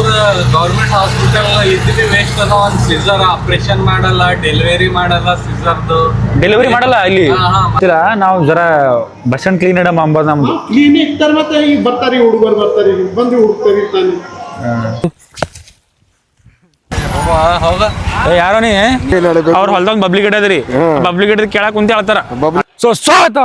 ಅವ್ರ government hospital ಇದ್ದಿದ್ದು waste ಅದ ಒಂದ್ ಸಿಸರ್ ಆಪರೇಷನ್ ಮಾಡಲ್ಲ ಡೆಲಿವರಿ ಮಾಡಲ್ಲ ಸಿಸರ್ದು ಡೆಲಿವರಿ ಮಾಡಲ್ಲ ಇಲ್ಲಿ. ಗೊತ್ತಿಲ್ಲ ನಾವು ಜರ ಬಸ್ ಸ್ಟ್ಯಾಂಡ್ ಕ್ಲೀನ್ ಇಡಮ್ ಅಂಬ ನಮ್ದು. ಕ್ಲಿನಿಕ್ ತರ ಮತ್ತೆ ಈಗ ಬರ್ತಾರೆ ಹುಡುಗರು ಬರ್ತಾರೆ ಬಂದು ಹುಡುಕ್ತಾರೆ ತಾನೆ ಯಾರೋ ನೀ? ಅವ್ರ ಹೊಲ್ದಾಗ ಬಬ್ಲಿ ಗಿಡ ಅದ್ರಿ ಬಬ್ಲಿ ಗಿಡದ ಕೆಳಕ್ ಕುಂತಿ ಹೇಳ್ತಾರ ಸೊ ಸ್ವಾಗತ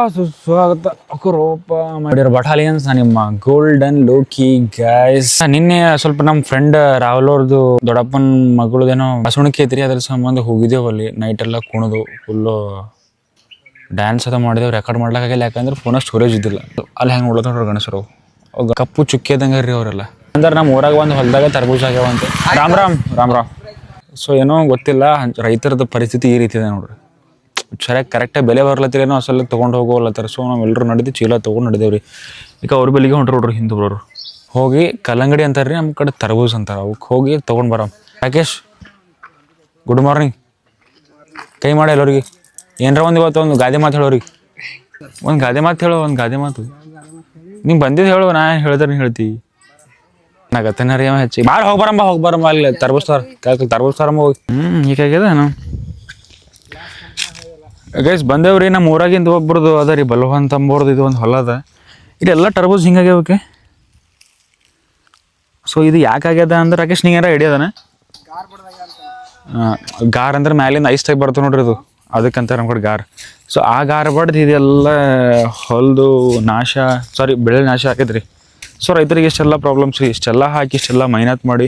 ಸ್ವಾಗತ. ಅಕರೋಪ ಮಾಡಿರೋ ಬಟಾಲಿಯನ್ಸ್ ನಿಮ್ಮ ಗೋಲ್ಡನ್ ಲೋಕಿ ಗೈಸ್ ನಿನ್ನೆ ಸ್ವಲ್ಪ ನಮ್ಮ ಫ್ರೆಂಡ್ ರಾಹುಲ್ ಅವ್ರದ್ದು ದೊಡ್ಡಪ್ಪನ ಮಗಳದೇನೋ ಬಸವಣಿಗೆ ಐತ್ರಿ ಅದ್ರ ಸಂಬಂಧ ಹೋಗಿದ್ದೇವು ಅಲ್ಲಿ. ನೈಟ್ ಎಲ್ಲ ಕುಣಿದು ಫುಲ್ಲು ಡ್ಯಾನ್ಸ್ ಅದ ಮಾಡಿದೆವು ರೆಕಾರ್ಡ್ ಮಾಡ್ಲಾಕಾಗಿಲ್ಲ. ಯಾಕಂದ್ರೆ ಫೋನ ಸ್ಟೋರೇಜ್ ಇದ್ದಿಲ್ಲ. ಅಲ್ಲಿ ಹೆಂಗೆ ನೋಡ್ಲತ್ತ ನೋಡ್ರಿ ಗಣೇಶ್ ಅವ್ ಕಪ್ಪು ಚುಕ್ಕಿದಂಗೆ ರೀ ಅವರೆಲ್ಲ. ಅಂದ್ರೆ ನಮ್ಮ ಊರಾಗ ಒಂದು ಹೊಲದಾಗ ತರಬೂಜ್ ಆಗ್ಯಾವಂತ. ರಾಮ್ ರಾಮ್ ರಾಮ್ ರಾಮ್. ಸೊ ಏನೋ ಗೊತ್ತಿಲ್ಲ ರೈತರದ ಪರಿಸ್ಥಿತಿ ಈ ರೀತಿ ಇದೆ ನೋಡ್ರಿ. ಸರಿಯಾಗಿ ಕರೆಕ್ಟಾಗಿ ಬೆಲೆ ಬರ್ಲತ್ತಿರೇನೋ ಅಸಲ ತೊಗೊಂಡು ಹೋಗೋಲ್ಲತ್ತಾರ ಸೊ ನಾವು ಎಲ್ಲರೂ ನಡೆದು ಚೀಲ ತೊಗೊಂಡು ನಡೆದೇವ್ರಿ. ಈಗ ಅವ್ರ ಬೆಲೆಗೆ ಹೊಂಟ್ರು ನೋಡ್ರಿ ಹಿಂದೂಬ್ರವ್ರು ಹೋಗಿ ಕಲ್ಲಂಗಡಿ ಅಂತಾರೆ ರೀ ನಮ್ಮ ಕಡೆ ತರಬೂಸ್ ಅಂತಾರೆ. ಅವಕ್ಕೆ ಹೋಗಿ ತೊಗೊಂಡು ಬರೋ ರಾಕೇಶ್ ಗುಡ್ ಮಾರ್ನಿಂಗ್ ಕೈ ಮಾಡಿ ಎಲ್ಲರಿಗೆ. ಏನರ ಒಂದು ಇವತ್ತು ಒಂದು ಗಾದೆ ಮಾತು ಹೇಳೋರಿಗೆ ಒಂದು ಗಾದೆ ಮಾತು ಹೇಳೋ, ಒಂದು ಗಾದೆ ಮಾತು. ನೀವು ಬಂದಿದ್ದು ಹೇಳು, ನಾ ಹೇಳಿದ್ರೆ ನೀ ಹೇಳ್ತಿ. ನಾಗತ್ತನ ರೀ ಹೆಚ್ಚಿಗೆ ಭಾಳ ಹೋಗಿ ಬರಮ್ಮ ಹೋಗಿ ಬರಮ್ಮ ಅಲ್ಲಿ ತರ್ಬೂಸ್ ತಾರ ಕಾಕ ತರ್ಬೂಸ್ ಹೋಗಿ. ಹ್ಞೂ ಹೀಗಾಗ್ಯದ ನಾವು ಗೈಸ್ ಬಂದೇವ್ರಿ ನಮ್ಮ ಊರಾಗಿಂದ ಒಬ್ರದ್ದು ಅದ ರೀ, ಬಲವಂತ ಅಂಬೋರ್ದು, ಇದು ಒಂದು ಹೊಲ ಅದ ಇದೆಲ್ಲ ಟರ್ಬೂಸ್ ಹಿಂಗಾಗ್ಯಾವಕ್ಕೆ ಸೊ ಇದು ಯಾಕಾಗ್ಯದ ಅಂದ್ರೆ, ರಾಕೇಶ್, ನಿಂಗೆ ಅದಾನ? ಗಾರ್ ಅಂದ್ರೆ ಮ್ಯಾಲಿಂದ ಐಸ್ ಟೈಪ್ ಬರ್ತದೆ ನೋಡ್ರಿ ಇದು. ಅದಕ್ಕಂತ ನಮ್ಮ ಕಡೆ ಗಾರ್. ಸೊ ಆ ಗಾರ್ ಬಡ್ದು ಇದೆಲ್ಲ ಹೊಲ್ದು ನಾಶ ಸಾರಿ ಬೆಳೆ ನಾಶ ಆಕೈತ್ರಿ ಸೊ ರೈತರಿಗೆ ಇಷ್ಟೆಲ್ಲ ಪ್ರಾಬ್ಲಮ್ಸ್ ರೀ, ಇಷ್ಟೆಲ್ಲ ಹಾಕಿ, ಇಷ್ಟೆಲ್ಲ ಮೈನಾತ್ ಮಾಡಿ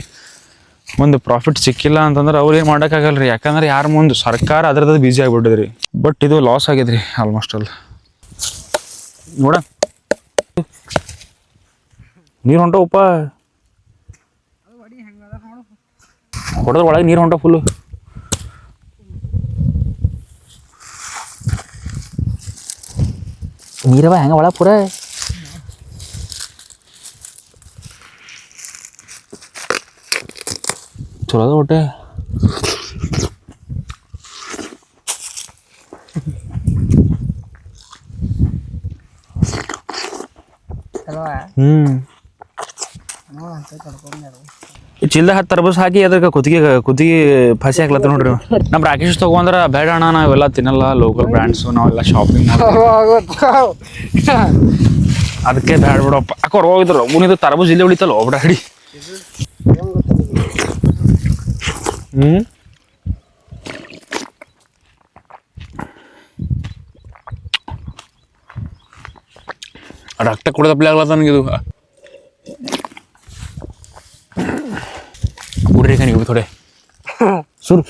ಒಂದು ಪ್ರಾಫಿಟ್ ಸಿಕ್ಕಿಲ್ಲ ಅಂತಂದ್ರೆ ಅವ್ರು ಏನು ಮಾಡೋಕ್ಕಾಗಲ್ಲ ರೀ ಯಾಕಂದ್ರೆ ಯಾರ ಮುಂದೆ ಸರ್ಕಾರ ಅದ್ರದ್ದು ಬಿಜಿ ಆಗಿಬಿಟ್ಟಿದ್ರಿ. ಬಟ್ ಇದು ಲಾಸ್ ಆಗಿದ್ರಿ ಆಲ್ಮೋಸ್ಟ್ ಅಲ್ಲಿ ನೋಡ. ನೀರು ಹೊಂಟವಪ್ಪ ಹೊಡೆದ್ರೆ ಒಳಗೆ ನೀರು ಹೊಂಟ ಫುಲ್ಲು ನೀರವ ಹೆಂಗ ಒಳಗೆ ಪೂರ? ಚಲೋ ಅದ ಹೊಟ್ಟೆ ಚಿಲ್ದ ಹತ್ತು ತರಬಸ್ ಹಾಕಿ ಅದಕ್ಕೆ ಕುತ್ತಿಗೆ ಕುತ್ತಿಗೆ ಫಸಿ ಹಾಕ್ಲತ್ತ ನೋಡ್ರಿ. ನಮ್ಮ ರಾಕೇಶ್ ತಗೊಂಡ್ರ ಬೇಡ ಅಣ್ಣ ನಾವೆಲ್ಲ ತಿನ್ನಲ್ಲ ಲೋಕಲ್ ಬ್ರ್ಯಾಂಡ್ಸ್ ನಾವೆಲ್ಲ ಶಾಪಿಂಗ್ ಅದಕ್ಕೆ ಬೇಡ ಬಿಡಪ್ಪ. ಅಕ್ಕ ಹೋಗಿದ್ರು ಮುನಿದು ತರಬಸ್ ಇಲ್ಲಿ ಉಳಿತಲ್ಲ ಒಬ್ಡ ಹ್ಮ್? ರಕ್ತ ಕುಡ್ದಪ್ಲೆ ಆಗ್ಲತ್ತ ನನಗಿದು ಕುಡ್ರಿ ನೀವು ಥೋಡೆ. ಸುರು.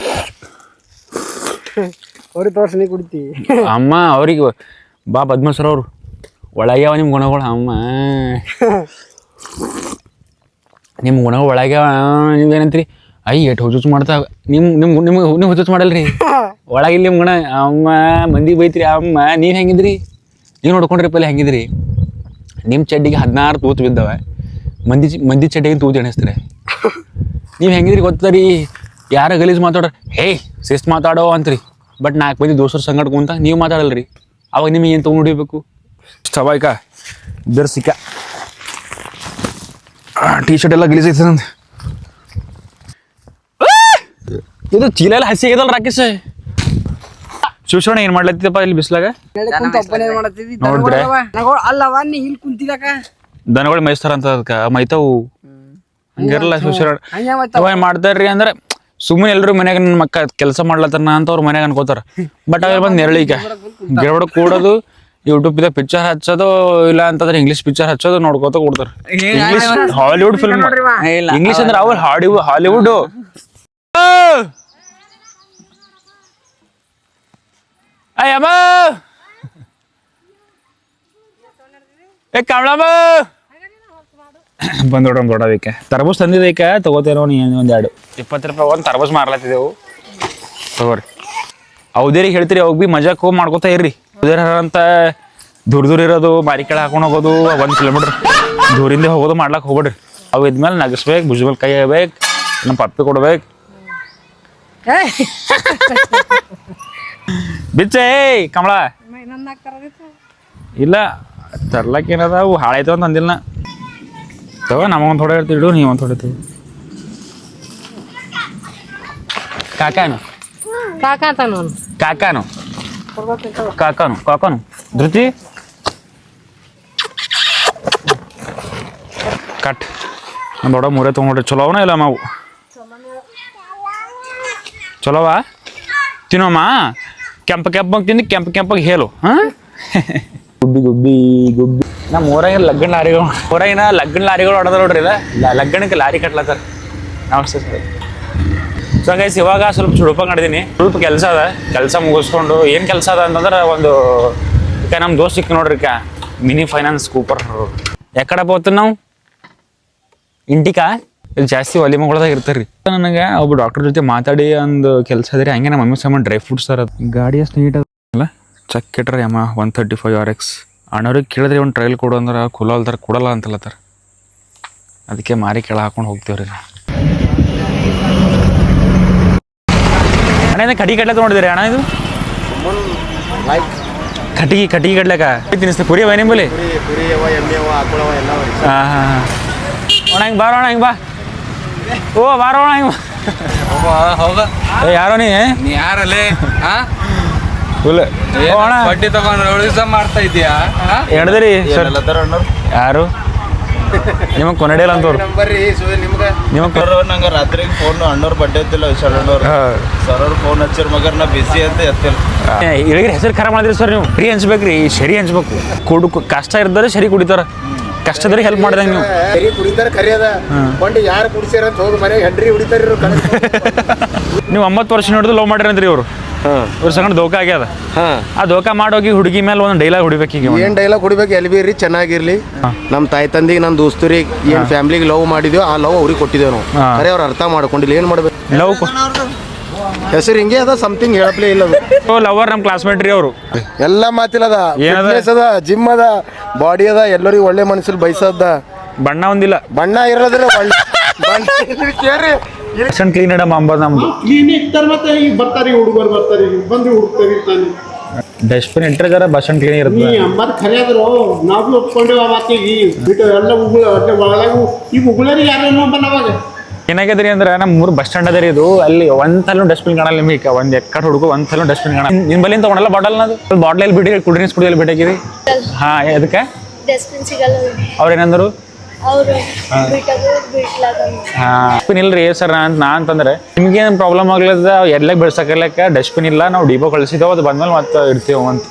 ಅವ್ರಿಗೆ ತೋರ್ಸಿ ನೀ ಕುಡಿತಿ. ಅಮ್ಮ ಅವ್ರಿಗೆ ಬಾ ಪದ್ಮಸರ್ ಅವರು. ಒಳಗ್ಯಾವ ನಿಮ್ಮ ಗುಣಗಳು ಅಮ್ಮ. ನಿಮ್ಮ ಗುಣಗಳು ಒಳಗ್ಯಾವ ನೀವೇನಂತೀರಿ ಐ ಎಟ್ ಹುಜುಚ್ ಮಾಡ್ತಾವ ನಿಮ್ ನಿಮ್ ನಿಮ್ಗೆ ನೀವು ಹುಜುಚ್ ಮಾಡಲ್ರಿ. ಒಳಗಿಲ್ಲ ನಿಮ್ ಗುಣ ಅಮ್ಮ ಮಂದಿ ಬೈತ್ರಿ ಅಮ್ಮ ನೀವು ಹೆಂಗಿದ್ರಿ? ನೀವು ನೋಡ್ಕೊಂಡ್ರಿ ಪಲ್ಲೆ ಹೆಂಗಿದ್ರಿ? ನಿಮ್ಮ ಚಡ್ಡಿಗೆ ಹದಿನಾರು ತೂತು ಬಿದ್ದವ. ಮಂದಿ ಮಂದಿ ಚಡ್ಡಿಗೆ ತೂತು ಎಣಿಸ್ತಾರೆ. ನೀವು ಹೆಂಗಿದ್ರಿ ಗೊತ್ತರಿ? ಯಾರ ಗಲೀಜ್ ಮಾತಾಡ್ರ ಹೇ ಸಿಸ್ ಮಾತಾಡೋ ಅಂತ್ರಿ. ಬಟ್ ನಾಲ್ಕು ಮಂದಿ ದೋಸ್ತರ ಸಂಗಡ ಕುಂತ ನೀವು ಮಾತಾಡಲ್ರಿ. ಅವಾಗ ನಿಮಗೆ ಏನು ತೊಗೊಂಡು ಹೊಡಿಬೇಕು? ಸವಾಯ್ಕ ಬೆರ್ಸಿಕ. ಟೀ ಶರ್ಟ್ ಎಲ್ಲ ಗಲೀಜ್ ಇದು ಚೀಲ ಎಲ್ಲ ಹಸಿ ಆಗದಲ್ಲ ರಾಕೇಶ್ ಏನ್ ಮಾಡ್ಲತ್ತಿದ್ದಪ್ಪ ಇಲ್ಲಿ ಬಿಸ್ಲಾಗ ನೋಡಿದ್ರೆ ಅಲ್ಲವ ನೀ ಇಲ್ಲಿ ಕುಂತಿದಕ ದನಗಳು ಮೈಸ್ತಾರ ಅಂತ ಅದಕ್ಕ ಮೈತಾವು ಹಂಗಿರಲ್ಲ ಅವ ಏನ್ ಮಾಡ್ತಾರ್ರಿ ಅಂದ್ರೆ ಸುಮ್ಮನೆ ಎಲ್ಲರೂ ಮನ್ಯಾಗ ನನ್ನ ಮಕ್ಕ ಕೆಲಸ ಮಾಡ್ಲತ್ತಾರ ಅಂತ ಅವ್ರ ಮನ್ಯಾಗ ಅನ್ಕೋತಾರ ಬಟ್ ಅವ್ರು ಬಂದು ನೆರಳಿಗೆ ಗಿರಬಡ ಕೂಡೋದು ಯೂಟ್ಯೂಬ್ ಇದ ಪಿಕ್ಚರ್ ಹಚ್ಚೋದು ಇಲ್ಲ ಅಂತಂದ್ರೆ ಇಂಗ್ಲಿಷ್ ಪಿಕ್ಚರ್ ಹಚ್ಚೋದು ನೋಡ್ಕೋತ ಕೊಡ್ತಾರ ಇಂಗ್ಲಿಷ್ ಹಾಲಿವುಡ್ ಫಿಲ್ಮ್ ಇಂಗ್ಲಿಷ್ ಅಂದ್ರೆ ಅವ್ರು ಹಾಲಿವುಡ್ ಹಾಲಿವುಡ್ ಅಯ್ಯಮ್ಮ ಏ ಕಮಲಮ್ಮ ಬಂದ್ ನೋಡ್ರಿ ದೊಡ್ಡದಕ್ಕೆ ತರಬೂಸ್ ತಂದಿದ್ದಕ್ಕೆ ತಗೋತೇನೋ ನೀ ಒಂದ್ ಎರಡು ಇಪ್ಪತ್ತು ರೂಪಾಯಿ ಒಂದು ತರಬೂಸ್ ಮಾರ್ಲತ್ತಿದ್ದೆವು ತಗೋರಿ ಹೌದೇರಿಗೆ ಹೇಳ್ತೀರಿ ಅವಾಗ ಭೀ ಮಜಾಕ್ ಹೋಗಿ ಮಾಡ್ಕೋತಾ ಇರ್ರಿ. ಉದೇರ ಅಂತ ದೂರ ದೂರ ಇರೋದು ಮಾರಿ ಕೆಳ ಹಾಕೊಂಡು ಹೋಗೋದು ಒಂದು ಕಿಲೋಮೀಟ್ರ್ ದೂರಿಂದ ಹೋಗೋದು ಮಾಡ್ಲಾಕ ಹೋಗ್ಬೇಡ್ರಿ. ಅವು ಇದ್ಮೇಲೆ ನಗಸ್ಬೇಕು ಭುಜಬಲ್ ಕೈ ಆಗ್ಬೇಕು ನಮ್ಮ ಪಪ್ಪಿ ಕೊಡ್ಬೇಕು. ಬಿಚ್ಚೆ ಏಯ್ ಕಮಲ. ಇಲ್ಲ ತರ್ಲಕ್ ಏನದ ಅವು ಹಾಳಾಯ್ತು ಅಂತ ಅಂದಿಲ್ಲ ನಾ. ತಗೋ ನಮಗೊಂದು ಥೋಡೆ ಇರ್ತಿಡು ನೀವು ಒಂದು ಥೋಡೆ ತಗೋ. ಕಾಕಾನು. ಕಾಕಾನು. ಕಾಕಾನು ಕಾಕಾನು. ಧೃತಿ. ಕಟ್. ನಮ್ಮ ದೊಡ್ಡ ಮೂರೇ ತೊಗೊಂಡ್ರಿ ಚಲೋ ಅವನ ಇಲ್ಲ ಮಾವು? ಚಲೋವಾ? ತಿನ್ನೋಮ್ಮ ಕೆಂಪ ಕೆಂಪಗೆ ತಿಂದು ಕೆಂಪ ಕೆಂಪಗೆ ಹೇಳು. ಹಾಂ? ಗುಬ್ಬಿ ಗುಬ್ಬಿ ಗುಬ್ಬಿ. ನಮ್ಮ ಊರಾಗ ಲಗ್ನ ಲಾರಿಗಳು ಊರಾಗಿನ ಲಗ್ನ ಲಾರಿಗಳು ಹೊಡೆದ ನೋಡ್ರಿ ಇಲ್ಲ ಲಗ್ಗಣಕ್ಕೆ ಲಗ್ನಕ್ಕೆ ಲಾರಿ ಕಟ್ಲತ್ತಾರ. ನಮಸ್ತೆ ಸರ್. ಸೊ ಗೈಸ್ ಇವಾಗ ಸ್ವಲ್ಪ ಸುಡುಪ ನಡೆದೀನಿ. ಸ್ವಲ್ಪ ಕೆಲಸ ಅದ. ಕೆಲಸ ಮುಗಿಸ್ಕೊಂಡು ಏನು ಕೆಲಸ ಅದ ಅಂತಂದ್ರೆ ಒಂದು ಈಗ ನಮ್ಮ ದೋಸ್ತ್ ಸಿಕ್ಕ ನೋಡ್ರಿ ಮಿನಿ ಫೈನಾನ್ಸ್ ಕೂಪರ್ ಯಾಕಡೆ ಬೋತ ನಾವು? ಇಂಟಿಕಾ ಇಲ್ಲಿ ಜಾಸ್ತಿ ಒಲೆ ಮಗಳದಾಗ ರೀ ನನಗೆ ಒಬ್ಬ ಡಾಕ್ಟರ್ ಜೊತೆ ಮಾತಾಡಿ ಒಂದು ಕೆಲಸ ಇದ್ರೆ ಹಂಗೆ ನಮ್ಮ ಮಮ್ಮಿ ಸಾಮಾನು ಡ್ರೈ ಫ್ರೂಟ್ಸ್ ಸರ್ ಅದು. ಗಾಡಿ ಅಷ್ಟು ನೀಟ್ ಅಲ್ಲ ಚೆಕ್ ಇಟ್ರಿ ಅಮ್ಮ one thirty five R X ಅಣ್ಣವ್ರಿಗೆ ಕೇಳಿದ್ರೆ ಒಂದು ಟ್ರೈಲ್ ಕೊಡು ಅಂದ್ರೆ ಕುಲಲ್ದಾರ ಕೊಡಲ್ಲ ಅಂತಲ್ಲತ್ತಾರ ಅದಕ್ಕೆ ಮಾರಿ ಕೆಳ ಹಾಕೊಂಡು ಹೋಗ್ತೀವ್ರಿ ಅಣ್ಣ ಇದು ಕಟ್ಟಿಗೆ ಕಟ್ಲಕ್ಕ ನೋಡಿದ್ರಿ ಅಣ್ಣ ಇದು? ಕಟ್ಟಿಗೆ ಕಟ್ಟಿಗೆ ಕಟ್ಲಕ್ಕ ತಿನ್ನಿಸ್ತೆ ಕುರಿ ಅವ ನಿಮ್ಮಲ್ಲಿ ಹಾಂ ಹಾಂ ಹಾಂ. ಅಣ್ಣ ಹಿಂಗೆ ಬಾರೋ ಅಣ್ಣ ಹಿಂಗೆ ಬಾ. ಓ ಬಾರೋಣ ಏ ಯಾರೋ ನೀ? ನೀ ಯಾರಲ್ಲೇ? ಹಾ? ಫುಲ್ ಬಡ್ಡಿ ತಗೊಂಡು ರೌಡಿಸಮ್ ಮಾಡ್ತಾ ಇದೀಯಾ ಹಾ? ಎಡ್ದಿರಿ ಸರ್. ಯಾರು? ನಿಮಗೆ ಕೊನಡಿಯಲ್ಲ ಅಂತವ್ರು ಬರ್ರಿ ನಿಮ್ಗೆ. ನಿಮಗೆ ನಂಗೆ ರಾತ್ರಿ ಫೋನ್ ಅಣ್ಣವ್ರ ಬಡ್ಡೆ ಸರ್ ಅಂಡೋರು ಸರ್ ಅವ್ರು ಫೋನ್ ಹಚ್ಚಿರ್ ಮಗರ್ ನಾ ಬಿಸಿ ಅಂತ ಎತ್ತಿಲ್ಲ. ಇಳಿಗ್ರಿ ಹೆಸರು ಖರಾಬ್ ಮಾಡಿದ್ರಿ ಸರ್ ನೀವು. ಫ್ರೀ ಹಂಚ್ಬೇಕ್ರಿ ಸರಿ ಹಂಚ್ಬೇಕು ಕುಡು ಕಷ್ಟ ಇರ್ತಾರೆ ಸರಿ ಕುಡಿತಾರ. ಕಷ್ಟದ್ರೆ ಹೆಲ್ಪ್ ಮಾಡ್ದಂಗೆ ನೀವು. ಬರೀ ಕುಡಿತಾರ ಕರಿಯದ ಕೊಂಡು ಯಾರು ಕುಡಿಸ್ಯಾರ ಅಂತ ಹೋಗಿ ಮನೆ ಹೆಂಡ್ರಿ ಹೊಡಿತಾರ ಇವ್ರು. ನೀವು ಒಂಬತ್ತು ವರ್ಷ ನೋಡಿದ್ರು ಲವ್ ಮಾಡಿರಂತ್ರಿ ಇವರು. ಇವ್ರ ಸಂಗಡ ದೋಖ ಆಗ್ಯದ. ಆ ದೋಖ ಮಾಡೋಗಿ ಹುಡುಗಿ ಮೇಲೆ ಒಂದು ಡೈಲಾಗ್ ಹುಡಿಬೇಕು ಈಗ ಏನ್ ಡೈಲಾಗ್ ಹುಡಿಬೇಕು? ಎಲ್ಲಿ ಬೀರಿ ಚೆನ್ನಾಗಿರ್ಲಿ. ನಮ್ಮ ತಾಯಿ ತಂದಿಗೆ ನನ್ನ ದೋಸ್ತರಿಗೆ ಏನ್ ಫ್ಯಾಮಿಲಿಗೆ ಲವ್ ಮಾಡಿದ್ಯೋ ಆ ಲವ್ ಅವ್ರಿಗೆ ಕೊಟ್ಟಿದ್ದೇವೆ ನಾವು. ಹಾ. ಖರೆ ಅವ್ರು ಅರ್ಥ ಮಾಡ್ಕೊಂಡಿಲ್ಲ. ಏನ್ ಮಾಡ್ಬೇಕು? ಲವ್ ಹೆಸರು ಹಿಂಗೆ ಅದ ಸಮಥಿಂಗ್ ಹೇಳಪ್ಲೇ ಇಲ್ಲ ಅದು. ಲವರ್ ನಮ್ಮ ಕ್ಲಾಸ್ಮೇಟ್ ರೀ ಅವರು. ಎಲ್ಲ ಮಾತಿಲ್ಲದ ಏನದ? ಫಿಟ್ನೆಸ್ ಅದ ಜಿಮ್ ಅದ ಬಾಡಿ ಅದ ಎಲ್ಲರಿಗೂ ಒಳ್ಳೆ ಮನಸ್ಸಲ್ಲಿ ಬಯಸದ. ಬಣ್ಣ ಒಂದಿಲ್ಲ. ಬಣ್ಣ ಇರೋದ್ರೆ ಒಳ್ಳೆ. ಬಣ್ಣ ಕೇಳ್ರಿ. ಎಕ್ಸನ್ ಕ್ಲೀನ್ ಇಡಮ್ ಅಂಬದ್ ನಮ್ದು. ಕ್ಲಿನಿಕ್ ಮತ್ತೆ ಈಗ ಬರ್ತಾರೆ ಹುಡುಗರು ಬರ್ತಾರೆ ಬಂದು ಹುಡುಕ್ತಾರೆ ತಾನೆ. ಡಸ್ಟ್ಬಿನ್ ಇಟ್ಟರೆ ಜರ ಬಸ್ ಸ್ಟ್ಯಾಂಡ್ ಕ್ಲೀನ್ ಇರುತ್ತೆ ಖರೆ ಆದ್ರು ನಾವು ಒಪ್ಕೊಂಡೇವ ಮಾತಿಗೆ. ಬಿಟ್ಟು ಎಲ್ಲ ಉಗುಳ ಅಲ್ಲೇ ಈ ಈಗ ಉಗುಳರಿ ಯಾರೇನೋ ಬಂದವಾಗ ಏನಾಗ್ಯದ್ರಿ ಅಂದ್ರೆ ನಮ್ಮ ಮೂರು ಬಸ್ ಸ್ಟ್ಯಾಂಡ್ ಅದ ರೀ ಇದು. ಅಲ್ಲಿ ಒಂದ್ಸಲ ಡಸ್ಟ್ಬಿನ್ ಕಾಣಲ್ಲ ನಿಮಗೆ ಒಂದ್ ಎಕ್ಕಡ್ ಹುಡುಗು ಒಂದ್ಸಲ ಡಸ್ಟ್ಬಿನ್ ಕಾಣ ನಿಮ್ ಬಲ್ಲಿಂದ ತಗೊಂಡಲ್ಲ ಬಾಟಲ್ ನದು? ಬಾಟ್ಲಲ್ಲಿ ಬಿಡಿ ಕುಡ್ರಿ ಕುಡಿಯಲ್ಲಿ ಬಿಟ್ಟಾಕಿರಿ ಹಾ ಅದಕ್ಕೆ ಅವ್ರು ಏನಂದ್ರು ಡಸ್ಟ್ಬಿನ್ ಇಲ್ರಿ ಸರ್ ನಾ ನಾ ಅಂತಂದ್ರೆ ನಿಮ್ಗೇನು ಪ್ರಾಬ್ಲಮ್ ಆಗ್ಲದ? ಎಲ್ಲ ಬೆಳ್ಸಕಲ್ಲಕ್ಕ ಡಸ್ಟ್ಬಿನ್ ಇಲ್ಲ ನಾವು ಡಿಬೋ ಕಳ್ಸಿದ್ದೇವೆ ಅದು ಬಂದ್ಮೇಲೆ ಮತ್ತೆ ಇರ್ತೀವಿ ಅಂತ.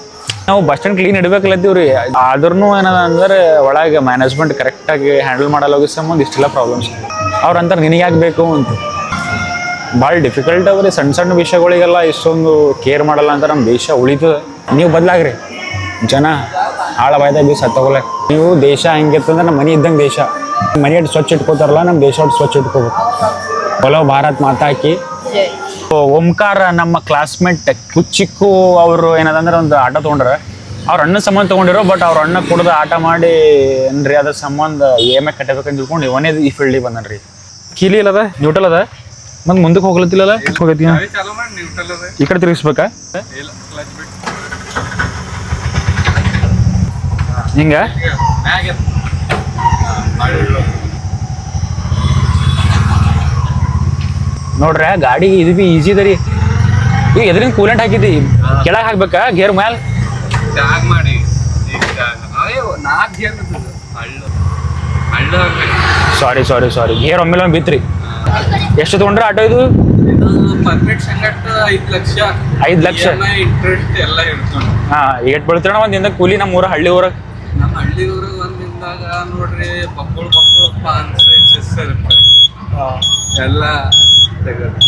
ನಾವು ಬಸ್ ಸ್ಟ್ಯಾಂಡ್ ಕ್ಲೀನ್ ಇಡ್ಬೇಕಲ್ಲತ್ತೀವಿ ರೀ ಆದ್ರೂ ಏನದ ಅಂದ್ರೆ ಒಳಗೆ ಮ್ಯಾನೇಜ್ಮೆಂಟ್ ಕರೆಕ್ಟಾಗಿ ಹ್ಯಾಂಡಲ್ ಮಾಡಲ್ಲ ಹೋಗಿ ಸಂಬಂಧ ಇಷ್ಟೆಲ್ಲ ಪ್ರಾಬ್ಲಮ್ಸ್ ಅವ್ರು ಅಂತಾರೆ ನಿನಗೆ ಯಾಕೆ ಬೇಕು ಅಂತ. ಭಾಳ ಡಿಫಿಕಲ್ಟ್ ಅವ್ರಿ ಸಣ್ಣ ಸಣ್ಣ ವಿಷಯಗಳಿಗೆಲ್ಲ ಇಷ್ಟೊಂದು ಕೇರ್ ಮಾಡಲ್ಲ ಅಂತ ನಮ್ಮ ದೇಶ ಉಳಿತದೆ. ನೀವು ಬದಲಾಗ್ರಿ. ಜನ ಆಳ ಬಾಯ್ದಾಗ ಬೀಸ್ ನೀವು ದೇಶ ಹೆಂಗಿರ್ತಂದ್ರೆ ನಮ್ಮ ಮನೆ ಇದ್ದಂಗೆ ದೇಶ. ಮನೆ ಅಟ್ಟು ಸ್ವಚ್ಛ ಇಟ್ಕೋತಾರಲ್ಲ ನಮ್ಮ ದೇಶ ಅಟ್ಟು ಸ್ವಚ್ಛ ಇಟ್ಕೋಬೇಕು. ಬಲೋ ಭಾರತ್ ಮಾತಾಕಿ. ಓಂಕಾರ ನಮ್ಮ ಕ್ಲಾಸ್ಮೇಟ್ ಕುಚ್ಚಿಕ್ಕು ಅವರು ಏನದಂದ್ರೆ ಒಂದು ಆಟ ತೊಗೊಂಡ್ರೆ. ಅವ್ರ ಅಣ್ಣ ಸಂಬಂಧ ತೊಗೊಂಡಿರೋ ಬಟ್ ಅವ್ರ ಅಣ್ಣ ಕುಡ್ದು ಆಟ ಮಾಡಿ, ಏನ್ರಿ ಅದ್ರ ಸಂಬಂಧ ಏಮೆ ಕಟ್ಟಬೇಕಂತ ತಿಳ್ಕೊಂಡು ಇವನೇ ಈ ಫೀಲ್ಡಿಗೆ ಬಂದನ್ರಿ. ಕೀಲಿ ಇಲ್ಲದ ನ್ಯೂಟಲ್ ಅದ? ಮತ್ತೆ ಮುಂದಕ್ಕೆ ಹೋಗ್ಲತ್ತಿಲ್ಲ ಹೋಗೈತಿ ಈ ಕಡೆ ತಿರುಗಿಸ್ಬೇಕಾ? ಹಿಂಗ? ನೋಡ್ರಿ, ಗಾಡಿ ಇದು ಬಿ ಈಜಿ ಅದ ರೀ. ಈಗ ಎದ್ರಿಂದ ಕೂಲೆಂಟ್ ಹಾಕಿದ್ದಿ? ಕೆಳಗೆ ಹಾಕ್ಬೇಕಾ? ಗೇರ್ ಮ್ಯಾಲ್? ತ್ಯಾಗ್ ಮಾಡಿ ಈಗ ತ್ಯಾಗ್. ಅಯ್ಯೋ ನಾಲ್ಕು ಬಿದ್ದದ್ದು. ಹಳ್ಳು. ಹಳ್ಳು ಸಾರಿ ಸಾರಿ ಸಾರಿ ಗೇರ್ ಒಮ್ಮೆಲೆ ಒಮ್ಮೆ ಬಿತ್ರಿ. ಎಷ್ಟು ತಗೊಂಡ್ರೆ ಆಟೋ ಇದು? ಪರ್ಮಿಟ್ ಸಂಗಟ ಐದು ಲಕ್ಷ. ಐದ್ ಲಕ್ಷ? ಇಂಟ್ರೆಸ್ಟ್ ಎಲ್ಲ ಇರ್ತದೆ. ಹಾ ಏಟ್ ಬೀಳ್ತೀರಣ ಒಂದು ಕೂಲಿ ನಮ್ಮ ಊರ ಹಳ್ಳಿ ಊರ ನಮ್ಮ ಹಳ್ಳಿ ಊರಿಗೆ ಒಂದಿಂದಾಗ ನೋಡ್ರಿ ಬಕ್ಕಳು ಬಕ್ಕಳು ಪಾನ್ಸ್ ಚೆಸ್ ಇರುತ್ತೆ ಎಲ್ಲ ತೆಗೆದು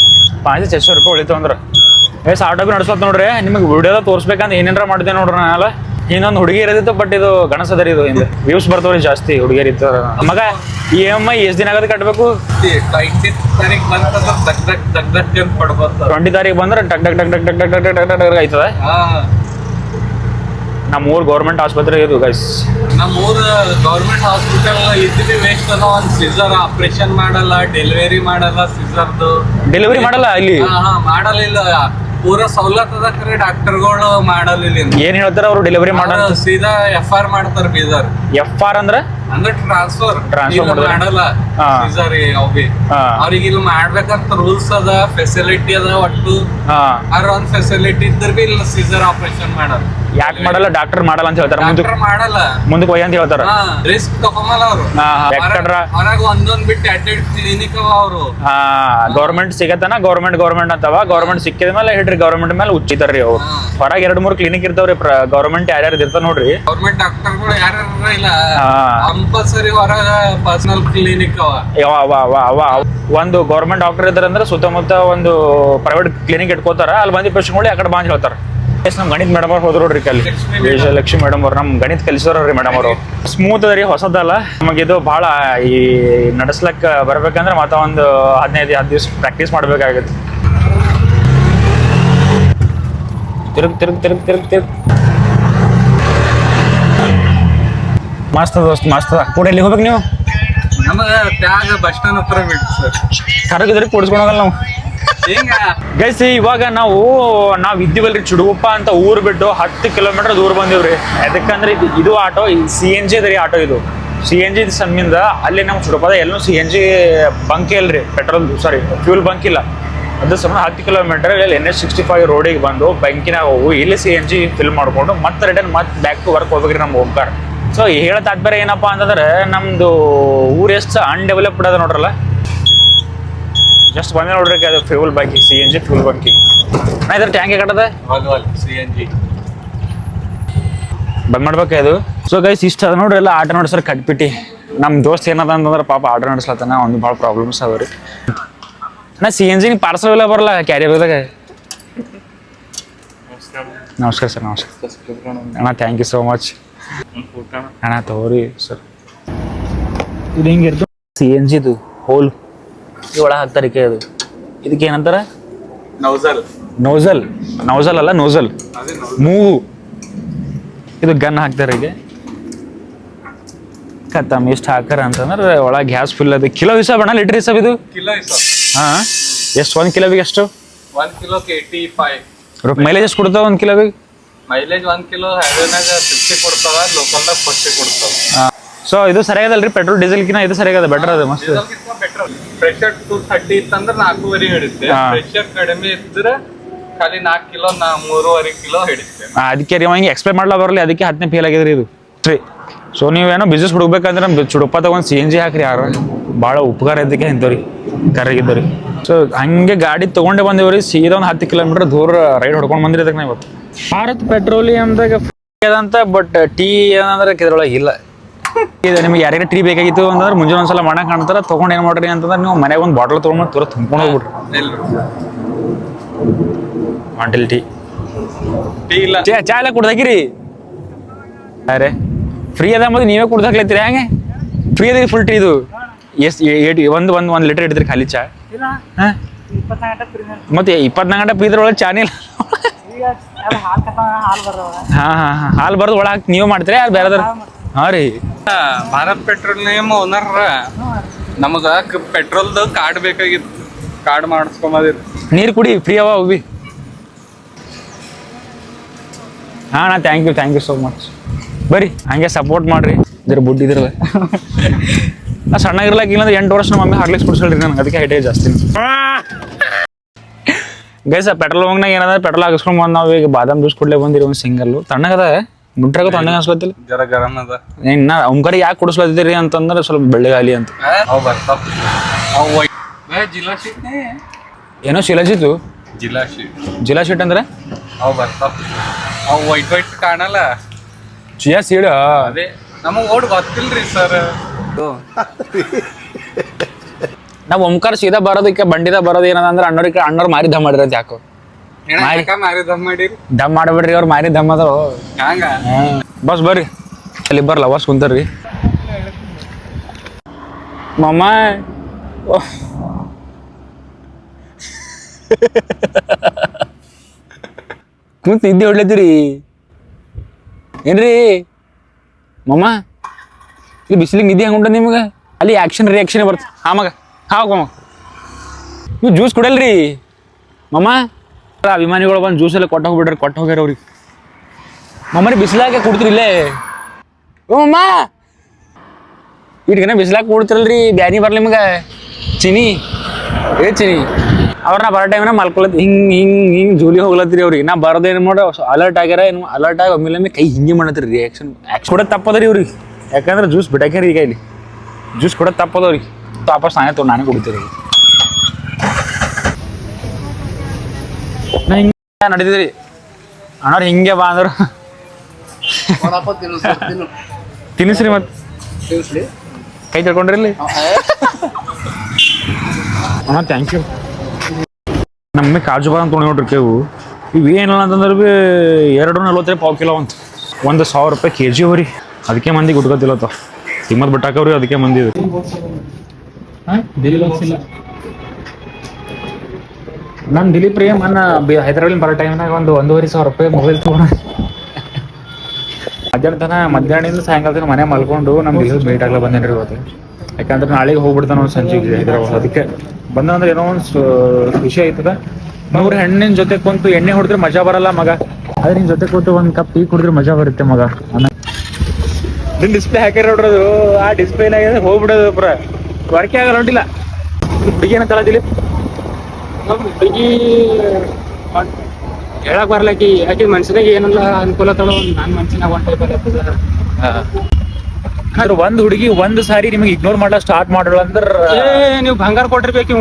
ಪಾಂಚ ಚೆಸ್ ರೂಪಾಯಿ ಉಳಿತು ಅಂದ್ರೆ. ಎಸ್ ಆಟೋ ಬಿ ನಡ್ಸತ್ ನೋಡ್ರಿ ನಿಮಗೆ ವಿಡಿಯೋದಾಗ ತೋರಿಸ್ಬೇಕಂತ ಏನೇನಾರ ಮಾಡಿದೆ ನೋಡ್ರಿ ನಾನೆಲ್ಲ ಇನ್ನೊಂದು ಹುಡುಗಿ ಇರೋದಿತ್ತು ಬಟ್ ಇದು ಗಣಸ ಅದರಿ ಇದು ಹಿಂದೆ ವ್ಯೂಸ್ ಬರ್ತಾವ್ರಿ ಜಾಸ್ತಿ ಹುಡುಗಿಯರ್ ಇತ್ತು ಮಗ ಇ ಎಂ ಐ ಎಷ್ಟು ದಿನ ಆಗದ ಕಟ್ಟಬೇಕು ಟ್ವೆಂಟಿ ತಾರೀಕು ಬಂದ್ರೆ ಟಕ್ ಟಕ್ ಟಕ್ ಟಕ್ ಟಕ್ ಟಕ್ ಟಕ್ ಟಕ್ ಟಕ್ ಆಯ್ತದ ನಮ್ಮ ಊರ್ ಗೌರ್ಮೆಂಟ್ ಆಸ್ಪತ್ರೆ ಇದು ಗೈಸ್ ನಮ್ಮ ಊರ ಗೌರ್ಮೆಂಟ್ ಹಾಸ್ಪಿಟಲ್ ಇದ್ದಿದ್ದು ವೇಸ್ಟ್ ಅನ್ನೋ ಒಂದು ಸಿಸರ್ ಆಪರೇಷನ್ ಮಾಡಲ್ಲ ಡೆಲಿವರಿ ಮಾಡಲ್ಲ ಸಿಸರ್ದು ಡೆಲಿವರಿ ಮಾಡಲ್ಲ ಇಲ್ಲಿ ಮಾಡಲಿಲ್ಲ ಪೂರ ಸವಲತ್ ಅದ ಖರೆ ಡಾಕ್ಟರ್ಗಳು ಮಾಡಲಿಲ್ಲ ಏನ್ ಹೇಳ್ತಾರ ಅವ್ರು ಡೆಲಿವರಿ ಮಾಡೋ ಸೀದಾ ಎಫ್ ಆರ್ ಮಾಡ್ತಾರ ಬೀದರ್. ಎಫ್ ಆರ್ ಅಂದ್ರ? ಅಂದ್ರೆ ಟ್ರಾನ್ಸ್ಫರ್ ಟ್ರಾನ್ಸ್ಫರ್? ಮಾಡಲ್ಲ. ಸೀಸರ್ ಅವ್ ಬಿ. ಅವ್ರಿಗೆ ಇಲ್ಲಿ ಮಾಡ್ಬೇಕಂತ ರೂಲ್ಸ್ ಅದ ಫೆಸಿಲಿಟಿ ಅದ ಒಟ್ಟು. ಅವ್ರ ಒಂದ್ ಫೆಸಿಲಿಟಿ ಇದ್ರ ಬಿ ಇಲ್ಲ ಸೀಸರ್ ಆಪರೇಷನ್ ಮಾಡಲ್ಲ. ಯಾಕೆ ಮಾಡಲ್ಲ? ಡಾಕ್ಟರ್ ಮಾಡಲ್ಲ ಅಂತ ಹೇಳ್ತಾರ. ಮುಂದಕ್ಕೆ ಮಾಡಲ್ಲ. ಮುಂದಕ್ಕೆ ಒಯ್ಯ ಅಂತ ಹೇಳ್ತಾರ. ರಿಸ್ಕ್ ತಗೊಂಬಲ್ಲ ಅವರು. ಹಾ, ಹಾ. ಯಾಕಂದ್ರ? ಬಿಟ್ಟು ಅಟೆಂಡ್ ಕ್ಲಿನಿಕ್ ಅವ ಅವರು. ಹಾ ಗೌರ್ಮೆಂಟ್ ಸಿಗತ್ತನ? ಗೌರ್ಮೆಂಟ್ ಗೌರ್ಮೆಂಟ್ ಅಂತವ? ಗೌರ್ಮೆಂಟ್ ಸಿಕ್ಕಿದ ಮೇಲೆ ಹೇಳ್ರಿ ಗೌರ್ಮೆಂಟ್ ಮೇಲೆ ಉಚ್ಚಿತಾರ್ರಿ ಅವ್ರು ಹೊರಗೆ ಎರಡು ಮೂರು ಕ್ಲಿನಿಕ್ ಇರ್ತಾವ್ರಿ ಗೌರ್ಮೆಂಟ್ ಯಾರ್ಯಾರು ಇರ್ತಾವ ನೋಡ್ರಿ. ಗೌರ್ಮೆಂಟ್ ಡಾಕ್ಟರ್ಗಳು ಯಾರ್ಯಾರ ಇಲ್ಲ. ಕಂಪಲ್ಸರಿ ಹೊರಗ ಪರ್ಸನಲ್ ಕ್ಲಿನಿಕ್ ಅವ. ಅವ ಅವ ಅವ. ಒಂದು ಗೌರ್ಮೆಂಟ್ ಡಾಕ್ಟರ್ ಇದ್ದಾರೆ ಅಂದ್ರೆ ಸುತ್ತಮುತ್ತ ಒಂದು ಪ್ರೈವೇಟ್ ಕ್ಲಿನಿಕ್ ಇಟ್ಕೋತಾರ. ಅಲ್ಲಿ ಬಂದಿ ಪೇಷಂಟ್ಗಳು ಆ ಕಡೆ ಹೇಳ್ತಾರೆ ಹೇಳ್ತಾರ? ಎಸ್ ನಮ್ಮ ಗಣಿತ ಮೇಡಮ್ ಅವ್ರು ಹೋದ್ರು ನೋಡ್ರಿ ಕಲ್ಲಿ. ವಿಜಯಲಕ್ಷ್ಮಿ ಮೇಡಮ್ ಅವ್ರು ನಮ್ಮ ಗಣಿತ ಕಲಿಸೋರ್ರಿ ಮೇಡಮ್ ಅವರು. ಸ್ಮೂತ್ ರೀ ಹೊಸದಲ್ಲ. ಇದು ಬಹಳ ಈ ನಡೆಸ್ಲಕ್ ಬರ್ಬೇಕಂದ್ರೆ ಮತ್ತ ಒಂದು ಹದಿನೈದು ಹತ್ತು ದಿವಸ ಪ್ರಾಕ್ಟೀಸ್ ಮಾಡ್ಬೇಕಾಗತ್ತೆ. ತಿರುಗ್ ತಿರುಗ್ ತಿರುಗ್ ತಿರುಗ್ ತಿರುಗ್. ಮಸ್ತ್ ದೋಸ್ತ್ ಮಸ್ತ್ ಕೂಡ ಎಲ್ಲಿ ಹೋಗ್ಬೇಕು ನೀವು? ನಮಗೆ ತ್ಯಾಗ ಬಸ್ ಸ್ಟ್ಯಾಂಡ್ ಹತ್ರ ಬಿಟ್ಟು ಸರ್. ಕರಗಿದ್ರೆ ಕೂಡಿಸ್ಕೊಂಡು ಹೋಗಲ್ಲ ನಾವು. ಗೈಸ್, ಇವಾಗ ನಾವು, ನಾವ್ ಇದ್ದೀವಲ್ರಿ ಚುಡುಗುಪ್ಪ ಅಂತ ಊರ್ ಬಿಟ್ಟು ಹತ್ತು ಕಿಲೋಮೀಟರ್ ದೂರ ಬಂದಿವ್ರಿ. ಯಾಕಂದ್ರೆ ಇದು ಆಟೋ ಸಿ ಎನ್ ಜಿ ಅದ್ರಿ ಆಟೋ ಇದು. ಸಿ ಎನ್ ಜಿ ಸಮ್ಮಿಂದ ಅಲ್ಲಿ ನಮ್ಗೆ ಚುಡುಪದ ಎಲ್ಲೂ ಸಿ ಎನ್ ಜಿ ಬಂಕ್ ಇಲ್ರಿ, ಪೆಟ್ರೋಲ್ ಸಾರಿ ಫ್ಯೂಲ್ ಬಂಕ್ ಇಲ್ಲ. ಅದ್ರ ಸಂಬಂಧ ಹತ್ತು ಕಿಲೋಮೀಟರ್ ಇಲ್ಲಿ ಎನ್ ಎಸ್ ಸಿಕ್ಸ್ಟಿ ಫೈವ್ ರೋಡಿಗೆ ಬಂದು ಬಂಕಿನಾಗ ಹೋಗು ಇಲ್ಲಿ ಸಿ ಎನ್ ಜಿ ಫಿಲ್ ಮಾಡ್ಕೊಂಡು ಮತ್ತೆ ರಿಟರ್ನ್ ಮತ್ತೆ ಬ್ಯಾಕ್ ಟು ವರ್ಕ್ ಹೋಗ್ಬೇಕ್ರಿ ನಮ್ಮ ಓಂಕಾರ. ಸೊ ಹೇಳ್ತಾ ಬೇರೆ ಏನಪ್ಪ ಅಂತಂದ್ರೆ ನಮ್ಮದು ಊರು ಎಷ್ಟು ಅನ್ಡೆವಲಪ್ಡ್ ಅದ ನೋಡ್ರಲ್ಲ? ಜಸ್ಟ್ ಬಂದೆ ನೋಡ್ರಿ ಅದು ಫ್ಯೂಲ್ ಬಾಕಿ ಸಿ ಎನ್ ಜಿ ಫ್ಯೂಲ್ ಬಾಕಿ ನಾ ಇದ್ರ ಟ್ಯಾಂಕ್ ಕಟ್ಟದ? ಸಿ ಎನ್ ಜಿ ಬಂದ್ ಮಾಡ್ಬೇಕು ಅದು ಸೊ ಗೈಸ್ ಇಷ್ಟ ಅದ ನೋಡ್ರಿ ಎಲ್ಲ ಆಟ ನೋಡ್ಸರ್ ಕಟ್ಬಿಟ್ಟು. ನಮ್ಮ ದೋಸ್ತ್ ಏನದ ಅಂತಂದ್ರೆ ಪಾಪ ಆಟ ನಡೆಸ್ಲತ್ತಾನ ಒಂದು ಭಾಳ ಪ್ರಾಬ್ಲಮ್ಸ್ ಅವ ರೀ ನಾ ಸಿ ಎನ್ ಜಿ ಪಾರ್ಸಲ್ ಎಲ್ಲ ಬರಲ್ಲ ಕ್ಯಾರಿಯರ್ದಾಗ ನಮಸ್ಕಾರ ಸರ್ ನಮಸ್ಕಾರ. ಅಣ್ಣ ಥ್ಯಾಂಕ್ ಯು ಸೋ ಮಚ್ ಅಣ್ಣ ತಗೋರಿ ಸರ್. ಇದು ಹೆಂಗಿರ್ತು ಸಿ ಎನ್ ಜಿದು ಹೋಲ್ ಇದು ಒಳಗೆ ಹಾಕ್ತಾರೆ ಕೇಳಿ ಇದಕ್ಕೆ ಏನಂತಾರ? ನೌಸಲ್. ನೋಸಲ್. ನೌಸಲ್ ಅಲ್ಲ ನೌಸಲ್. ಮೂವು ಇದು ಗನ್ ಹಾಕ್ತಾರೆ ಈಗ. ಕತ್ತಮ್ ಎಷ್ಟು ಹಾಕಾರ ಅಂತಂದ್ರೆ ಒಳ ಗ್ಯಾಸ್ ಫುಲ್ ಅದು. ಕಿಲೋ ಹಿಸಾಬ್ ಅಣ್ಣ ಲೀಟ್ರ್ ಹಿಸಾಬ್ ಇದು? ಕಿಲೋ ಹಿಸಾಬ್. ಹಾಂ ಎಷ್ಟು ಒಂದು ಕಿಲೋಬಿಗೆ ಎಷ್ಟು? ಒಂದು ಕಿಲೋಕ್ಕೆ ಏಯ್ಟಿ ಫೈವ್ ರೊಕ್ಕ ಮೈಲೇಜ್ ಎಷ್ಟು ಕೊಡ್ತಾವ ಒಂದು ಕಿಲೋಬಿಗೆ ಮೈಲೇಜ್ ಒಂದ್ ಕಿಲೋ ಹೈವೇನಾಗ ಫಿಫ್ಟಿ ಕೊಡ್ತಾವ ಲೋಕಲ್ದಾಗ ಫಾರ್ಟಿ ಕೊಡ್ತಾವ. ಸೊ ಇದು ಸರಿಯಾಗದಲ್ರಿ? ಪೆಟ್ರೋಲ್ ಡೀಸೆಲ್ಕಿನ ಇದು ಸರಿಯಾದ ಬೆಟರ್ ಅದು ಮಸ್ತ್. ಪೆಟ್ರೋಲ್ ಪ್ರೆಷರ್ ಟೂ ಥರ್ಟಿ ಇತ್ತಂದ್ರೆ ನಾಲ್ಕೂವರೆ ಹಿಡಿತೆ. ಪ್ರೆಷರ್ ಕಡಿಮೆ ಇದ್ರೆ ಖಾಲಿ ನಾಲ್ಕು ಕಿಲೋ ನಾ ಮೂರುವರೆ ಕಿಲೋ ಹಿಡಿತೆ ಅದಕ್ಕೆ ರೀ ಹಿಂಗೆ ಎಕ್ಸ್ಪ್ಲೈನ್ ಮಾಡ್ಲಾ ಬರಲಿ ಅದಕ್ಕೆ ಹತ್ತನೇ ಫೇಲ್ ಆಗಿದ್ರಿ ಇದು. ಸರಿ ಸೊ ನೀವೇನೋ ಬಿಸ್ನೆಸ್ ಹುಡುಕ್ಬೇಕಂದ್ರೆ ನಮ್ಮ ಚುಡುಪ್ಪ ತಗೊಂಡು ಸಿ ಎನ್ ಜಿ ಹಾಕ್ರಿ ಯಾರು. ಭಾಳ ಉಪಕಾರ ಇದ್ದಕ್ಕೆ ಇಂಥವ್ರಿ ರೀ ಸೊ ಹಂಗೆ ಗಾಡಿ ತೊಗೊಂಡೇ ಬಂದೇವ್ರಿ ಸೀದಾ ಒಂದು ಹತ್ತು ಕಿಲೋಮೀಟರ್ ದೂರ ರೈಡ್ ಹೊಡ್ಕೊಂಡು ಬಂದಿರೋದಕ್ಕೆ ಅದಕ್ಕೆ ನಾವು ಇವತ್ತು. ಭಾರತ್ ಪೆಟ್ರೋಲಿಯಮ್ದಾಗ ಅದಂತ ಬಟ್ ಟೀ ಏನಂದ್ರೆ ಇದ್ರೊಳಗೆ ಇಲ್ಲ. ಇದು ನಿಮ್ಗೆ ಯಾರಿಗೆ ಟ್ರೀ ಬೇಕಾಗಿತ್ತು ಅಂತಂದ್ರೆ ಮುಂಜಾನೆ ಒಂದ್ಸಲ ಮನೆ ಕಾಣ್ತಾರ ತಗೊಂಡ್ ಏನು ಮಾಡ್ರಿ ಅಂತಂದ್ರೆ ನೀವು ಮನೆಗೆ ಒಂದು ಬಾಟಲ್ ತೊಗೊಂಡು ತುರ ತುಂಬ್ಕೊಂಡು ಹೋಗ್ಬಿಟ್ರಿ ಬಾಟಲ್ ಮಾಂಟಲ್ ಟೀ ಟೀ ಇಲ್ಲ. ಚಾ ಎಲ್ಲ ಕುಡ್ದಾಕಿರಿ? ಅರೆ ಫ್ರೀ ಅದ ಮತ್ತೆ ನೀವೇ ಕುಡ್ದಾಕ್ಲತ್ತೀರಿ ಹಂಗೆ? ಫ್ರೀ ಅದ ಫುಲ್ ಟೀ ಇದು. ಎಷ್ಟು ಏಟ್ ಒಂದು ಒಂದು ಒಂದು ಲೀಟರ್ ಹಿಡಿದ್ರಿ ಖಾಲಿ ಚಾ. ಹಾಂ? ಮತ್ತೆ ಇಪ್ಪತ್ನಾಲ್ಕು ಗಂಟೆ ಒಳಗೆ ಚಾನೇ ಇಲ್ಲ. ಹಾಂ ಹಾಂ ಹಾಂ. ಹಾಲು ಬರ್ದು ಒಳಗೆ ಹಾಕಿ ನೀವು ಮಾಡ್ತೀರಿ ಅದು ಬೇರೆದಾರ ಹಾಂ ರೀ. ಭಾರತ್ ಪೆಟ್ರೋಲಿಯಂ ಓನರ್ ನಮಗ ಪೆಟ್ರೋಲ್ದು ಕಾರ್ಡ್ ಬೇಕಾಗಿತ್ತು. ಕಾರ್ಡ್ ಮಾಡಿಸ್ಕೊಂಬದಿರಿ. ನೀರು ಕುಡಿ ಫ್ರೀ ಅವ ಹೋಗಿ ಹಾ ನಾ thank you thank you so much ಬರ್ರಿ ಹಂಗೆ ಸಪೋರ್ಟ್ ಮಾಡ್ರಿ. ಇದ್ರ ಬುಡ್ ಇದ್ರ ನಾ ಸಣ್ಣಗಿರ್ಲಾಕ ಇಲ್ಲ ಎಂಟು ವರ್ಷ ನಮ್ಮ ಮಮ್ಮಿ ಹಾರ್ಲಿಕ್ಸ್ ಕುಡಿಸಲ್ರಿ ನನಗೆ ಅದಕ್ಕೆ ಹೈಟೇ ಜಾಸ್ತಿ ಗೈಸ ಪೆಟ್ರೋಲ್ ಬಂಕ್ನಾಗ ಏನದ ಪೆಟ್ರೋಲ್ ಹಾಕಿಸ್ಕೊಂಡ್ ಬಂದು ನಾವು ಈಗ ಬಾದಾಮ್ ಜ್ಯೂಸ್ ಕೊಡ್ಲೇ ಬಂದಿರಿ ಒಂದು ಸಿಂಗಲ್ಲು ತಣ್ಣಗದ ಮುಟ್ರಾಗ ತಣ್ಣಗೆ ಅನ್ಸ್ಲತ್ತಿಲ್ಲ ಜರ ಗರಂ ಅದ. ಇನ್ನ ಅವ್ನ ಕಡೆ ಯಾಕೆ ಕುಡಿಸ್ಲತ್ತಿದ್ರಿ ಅಂತಂದ್ರೆ ಸ್ವಲ್ಪ ಬೆಳ್ಳಗಾಲಿ ಅಂತ. ಅವು ಬರ್ತಾವ. ಅವು ವೈಟ್ ಜಿಲ್ಲಾ ಶೀಟ್ ಏನೋ ಶಿಲಾಜಿತ್ತು ಜಿಲ್ಲಾ ಶೀಟ್ ಜಿಲ್ಲಾ ಶೀಟ್ ಅಂದ್ರೆ? ಅವು ಬರ್ತಾವ. ಅವು ವೈಟ್ ವೈಟ್ ಕಾಣಲ್ಲ. ಚಿಯಾ ಸೀಡ ಅದೇ ನಮಗ್ ಓಡ್ ಗೊತ್ತಿಲ್ರಿ ಸರ್ ನಾವು ಓಂಕಾರ ಸೀದಾ ಬರೋದಕ್ಕೆ ಬಂಡಿದ ಬರೋದು ಏನದ ಅಂದ್ರೆ ಅಣ್ಣವ್ರಿಗೆ ಅಣ್ಣವ್ರು ಮಾರಿದ್ದ ದಮ್ ಮಾಡಿರೋದು ಯಾಕೋ. ಮಾರಿ. ಮಾರಿ ದಮ್ ಮಾಡಿರಿ. ದಮ್ ಮಾಡಬೇಡ್ರಿ ಅವ್ರು ಮಾರಿ ದಮ್ ಅದಾವ ಹಂಗ? ಬಸ್ ಬರ್ರಿ. ಅಲ್ಲಿ ಬರ್ಲ ಬಸ್ ಕುಂತಾರ್ರಿ. ಮಮ್ಮ ಕುಂತ ನಿದ್ದೆ ಹೊಡ್ಲತ್ತೀರಿ. ಏನ್ರಿ? ಮಮ್ಮ ಇಲ್ಲಿ ಬಿಸಿಲಿಗೆ ನಿದ್ದೆ ಹೆಂಗ್ ಉಂಟ ನಿಮಗೆ? ಅಲ್ಲಿ ಆಕ್ಷನ್ ರಿಯಾಕ್ಷನ್ ಬರ್ತದೆ. ಹಾ ಮಗ. ಹಾ ಮಗ ನೀವು ಜ್ಯೂಸ್ ಕುಡಲ್ರಿ. ಮಮ್ಮ ಅಭಿಮಾನಿಗಳು ಬಂದು ಜ್ಯೂಸ್ ಎಲ್ಲ ಕೊಟ್ಟು ಹೋಗ್ಬಿಡ್ರಿ ಕೊಟ್ಟು ಹೋಗ್ಯಾರ ಅವ್ರಿಗೆ. ಮಮ್ಮರಿ ಬಿಸಿಲಾಗೆ ಕುಡ್ತೀರಿ ಇಲ್ಲೇ? ಓ ಅಮ್ಮ ಇಟ್ಗನ ಬಿಸಿಲಾಗ ಕುಡ್ತಿರಲ್ರಿ, ಬ್ಯಾನಿ ಬರ್ಲಿ ನಿಮ್ಗೆ. ಚಿನಿ. ಏ ಚಿನಿ, ಅವ್ರನ್ನ ಬರೋ ಟೈಮ್ನ ಮಲ್ಕೊಳತ್ ಹಿಂಗ್ ಹಿಂಗ್ ಹಿಂಗ್ ಜೂಲಿ ಹೋಗ್ಲತ್ತೀರಿ ಅವ್ರಿಗೆ. ನಾ ಬರೋದೇನು ಮಾಡೋ ಅಲರ್ಟ್ ಆಗ್ಯಾರ ಏನು ಅಲರ್ಟ್ ಆಗಿ ಒಮ್ಮೆಲೆ ಕೈ ಹಿಂಗೆ ಮಾಡತ್ತೀರಿ ರಿಯಾಕ್ಷನ್ ಆ್ಯಕ್ಷನ್ ಕೂಡ ತಪ್ಪದ್ರಿ ಇವ್ರಿಗೆ. ಯಾಕಂದ್ರೆ ಜ್ಯೂಸ್ ಬಿಟ್ಟಾಕ್ಯಾರ ಈಗ ಇಲ್ಲಿ. ಜ್ಯೂಸ್ ಕೂಡ ತಪ್ಪದವ್ರಿಗೆ. ವಾಪಸ್ ನಾನೇ ತೊಗೊಂಡು ನಾನೇ ಕುಡಿತೀರಿ ನಾ ಹಿಂಗೆ ನಡೀತಿದ್ರಿ. ಅಣ್ಣವ್ರು ಹಿಂಗೆ ಬಾ ಅಂದ್ರು. ತಿನ್ನಿಸ್ರಿ ಮತ್ತೆ ಕೈ ತಡ್ಕೊಂಡ್ರಿ ಇಲ್ಲಿ. ಅಣ್ಣ ಥ್ಯಾಂಕ್ ಯು ನಮ್ಮೆ ಕಾಜು ಬಾದಾಮ್ ತೊಗೊಂಡು ನೋಡ್ರಿ ಕೇವು. ಇವು ಏನಿಲ್ಲ ಅಂತಂದ್ರೆ ಬಿ ಎರಡು ನಲ್ವತ್ತೈದು ಪಾವು ಕಿಲೋ ಅಂತ. ಒಂದು ಸಾವಿರ ರೂಪಾಯಿ ಕೆ ಜಿ ಅವ್ರಿ. ಅದಕ್ಕೆ ಮಂದಿ ಗುಟ್ಕೋತಿಲ್ಲತ್ತ ತಿಮ್ಮತ್ ಬಿಟ್ಟಾಕವ್ರಿ ಅದಕ್ಕೆ ಮಂದಿ ಇದು. ನಾನು ದಿಲೀಪ್ ರೀ ಮೊನ್ನ ಹೈದರಾಬಾದ್ ಬರೋ ಟೈಮ್ನಾಗ ಒಂದು ಒಂದೂವರೆ ಸಾವಿರ ರೂಪಾಯಿ ಮೊಬೈಲ್ ತಗೋಣ ಮಧ್ಯಾಹ್ನ ತನ ಮಧ್ಯಾಹ್ನದಿಂದ ಸಾಯಂಕಾಲ ತನಕ ಮನೆ ಮಲ್ಕೊಂಡು ನಮ್ಮ ದಿಲೀಪ್ ಭೇಟಿ ಆಗ್ಲಾ ಬಂದೇನ್ರಿ ಇವತ್ತು. ಯಾಕಂದ್ರೆ ನಾಳೆಗೆ ಹೋಗ್ಬಿಡ್ತಾನ ಅವ್ನು ಸಂಜೆ ಹೈದರಾಬಾದ್. ಅದಕ್ಕೆ ಬಂದ ಅಂದ್ರೆ ಏನೋ ಒಂದು ವಿಷಯ ಖುಷಿ ಆಯ್ತದ. ನೂರು ಹೆಣ್ಣಿನ ಜೊತೆ ಕುಂತು ಎಣ್ಣೆ ಹೊಡೆದ್ರೆ ಮಜಾ ಬರಲ್ಲ ಮಗ. ಅದ್ರ ನಿನ್ ಜೊತೆ ಕೂತು ಒಂದು ಕಪ್ ಟೀ ಕುಡಿದ್ರೆ ಮಜಾ ಬರುತ್ತೆ ಮಗ. ನಿನ್ ಡಿಸ್ಪ್ಲೇ ಹಾಕಿರ ನೋಡ್ರದು ಆ ಡಿಸ್ಪ್ಲೇನಾಗ ಹೋಗ್ಬಿಡೋದು ಪುರ. ವರ್ಕೆ ಆಗಲ್ಲ ಹೊಂಟಿಲ್ಲ. ಹುಡುಗಿ ಏನಂತಲ್ಲ ದಿಲೀಪ್. ಹುಡುಗಿ ಹೇಳಕ್ ಬರ್ಲಾಕಿ ಯಾಕೆ ಮನ್ಸಿನಾಗ ಏನಲ್ಲ ಅನುಕೂಲ ತಳೋ ನಾನ್ ಮನ್ಸಿನಾಗ ಒಂದ್ ಟೈಪ್ ಅಂದ್ರೆ ಒಂದ್ ಹುಡುಗಿ ಒಂದ್ ಸಾರಿ ನಿಮಗೆ ಇಗ್ನೋರ್ ಮಾಡ್ಲಾ ಸ್ಟಾರ್ಟ್ ಮಾಡೋಳು ಅಂದ್ರ ನೀವು ಬಂಗಾರ ಕೊಟ್ಟಿರ್ಬೇಕು